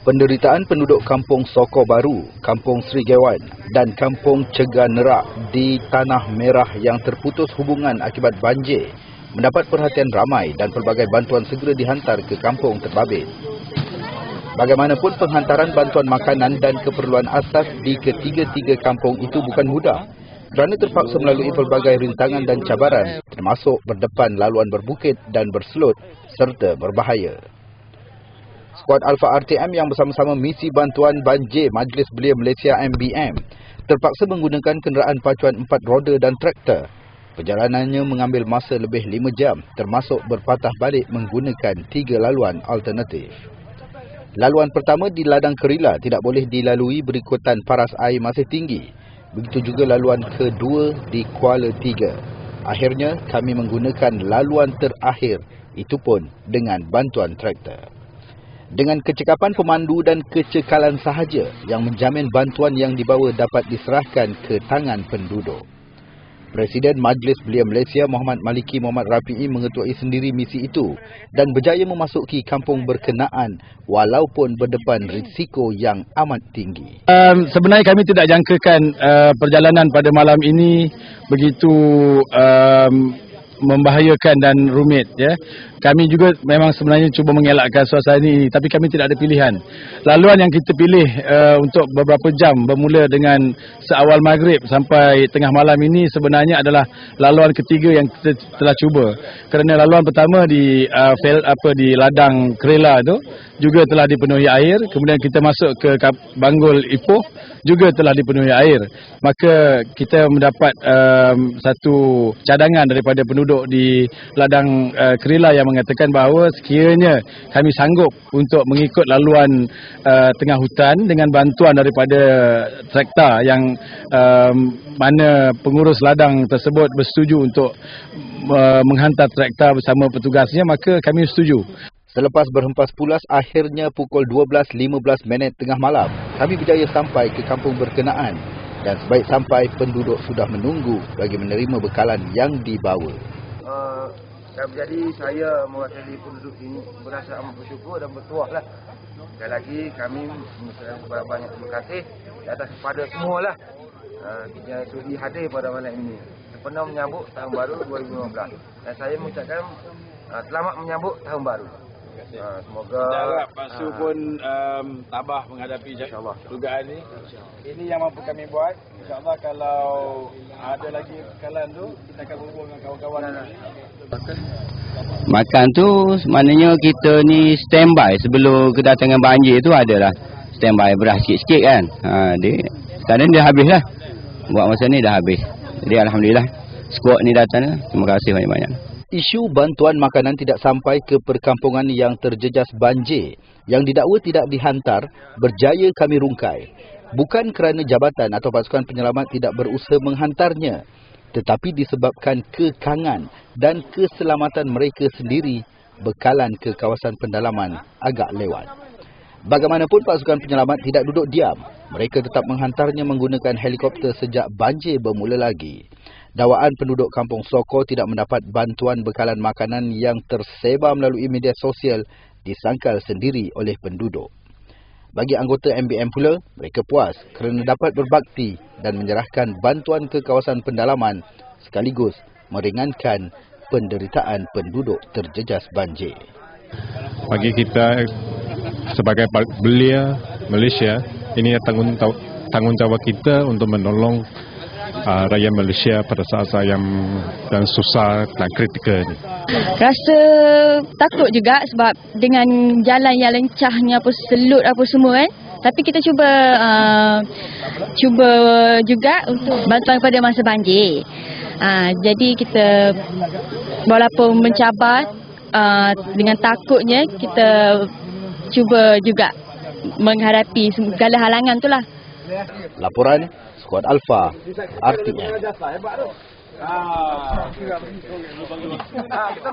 Penderitaan penduduk Kampung Soko Baru, Kampung Sri Gewan dan Kampung Cegah Nerak di Tanah Merah yang terputus hubungan akibat banjir mendapat perhatian ramai dan pelbagai bantuan segera dihantar ke kampung terbabit. Bagaimanapun penghantaran bantuan makanan dan keperluan asas di ketiga-tiga kampung itu bukan mudah kerana terpaksa melalui pelbagai rintangan dan cabaran termasuk berdepan laluan berbukit dan berselut serta berbahaya. Skuad Alpha RTM yang bersama-sama misi bantuan banjir Majlis Belia Malaysia MBM terpaksa menggunakan kenderaan pacuan empat roda dan traktor. Perjalanannya mengambil masa lebih lima jam termasuk berpatah balik menggunakan tiga laluan alternatif. Laluan pertama di Ladang Kerila tidak boleh dilalui berikutan paras air masih tinggi. Begitu juga laluan kedua di Kuala Tiga. Akhirnya kami menggunakan laluan terakhir itu pun dengan bantuan traktor dengan kecekapan pemandu dan kecekalan sahaja yang menjamin bantuan yang dibawa dapat diserahkan ke tangan penduduk. Presiden Majlis Belia Malaysia Muhammad Maliki Muhammad Rafi'i mengetuai sendiri misi itu dan berjaya memasuki kampung berkenaan walaupun berdepan risiko yang amat tinggi. Um, sebenarnya kami tidak jangkakan uh, perjalanan pada malam ini begitu um, membahayakan dan rumit ya. Kami juga memang sebenarnya cuba mengelakkan suasana ini tapi kami tidak ada pilihan. Laluan yang kita pilih uh, untuk beberapa jam bermula dengan seawal maghrib sampai tengah malam ini sebenarnya adalah laluan ketiga yang kita telah cuba. Kerana laluan pertama di uh, fel, apa di ladang Kerela tu juga telah dipenuhi air, kemudian kita masuk ke Banggul Ipoh juga telah dipenuhi air. Maka kita mendapat um, satu cadangan daripada penduduk di ladang uh, Kerila yang mengatakan bahawa sekiranya kami sanggup untuk mengikut laluan uh, tengah hutan dengan bantuan daripada traktor yang um, mana pengurus ladang tersebut bersetuju untuk uh, menghantar traktor bersama petugasnya maka kami setuju. Selepas berhempas pulas, akhirnya pukul 12.15 minit tengah malam, kami berjaya sampai ke kampung berkenaan dan sebaik sampai penduduk sudah menunggu bagi menerima bekalan yang dibawa. Uh, jadi saya mewakili penduduk ini berasa amat bersyukur dan bertuah lah. Sekali lagi kami mengucapkan banyak terima kasih atas kepada semua lah uh, yang sudi hadir pada malam ini. Pernah menyambut tahun baru 2015 dan saya mengucapkan uh, selamat menyambut tahun baru. Ha, semoga kita harap Pak Su ha. pun um, tabah menghadapi dugaan ini. Ini yang mampu kami buat. InsyaAllah kalau ada lagi kekalan tu, kita akan berhubung dengan kawan-kawan. Makan tu maknanya kita ni standby sebelum kedatangan banjir tu adalah standby beras sikit-sikit kan. Ha, dia, sekarang dia habis lah. Buat masa ni dah habis. Jadi Alhamdulillah. Squad ni datang. Terima kasih banyak-banyak isu bantuan makanan tidak sampai ke perkampungan yang terjejas banjir yang didakwa tidak dihantar berjaya kami rungkai. Bukan kerana jabatan atau pasukan penyelamat tidak berusaha menghantarnya tetapi disebabkan kekangan dan keselamatan mereka sendiri bekalan ke kawasan pendalaman agak lewat bagaimanapun pasukan penyelamat tidak duduk diam mereka tetap menghantarnya menggunakan helikopter sejak banjir bermula lagi Dawaan penduduk kampung Soko tidak mendapat bantuan bekalan makanan yang tersebar melalui media sosial disangkal sendiri oleh penduduk. Bagi anggota MBM pula, mereka puas kerana dapat berbakti dan menyerahkan bantuan ke kawasan pendalaman sekaligus meringankan penderitaan penduduk terjejas banjir. Bagi kita sebagai belia Malaysia, ini tanggungjawab kita untuk menolong uh, rakyat Malaysia pada saat-saat yang dan susah dan kritikal ini. Rasa takut juga sebab dengan jalan yang lencahnya apa selut apa semua kan. Tapi kita cuba uh, cuba juga untuk bantuan kepada masa banjir. Uh, jadi kita walaupun mencabar uh, dengan takutnya kita cuba juga menghadapi segala halangan tu lah. Laporan Skuad Alpha RTM. Ah, kita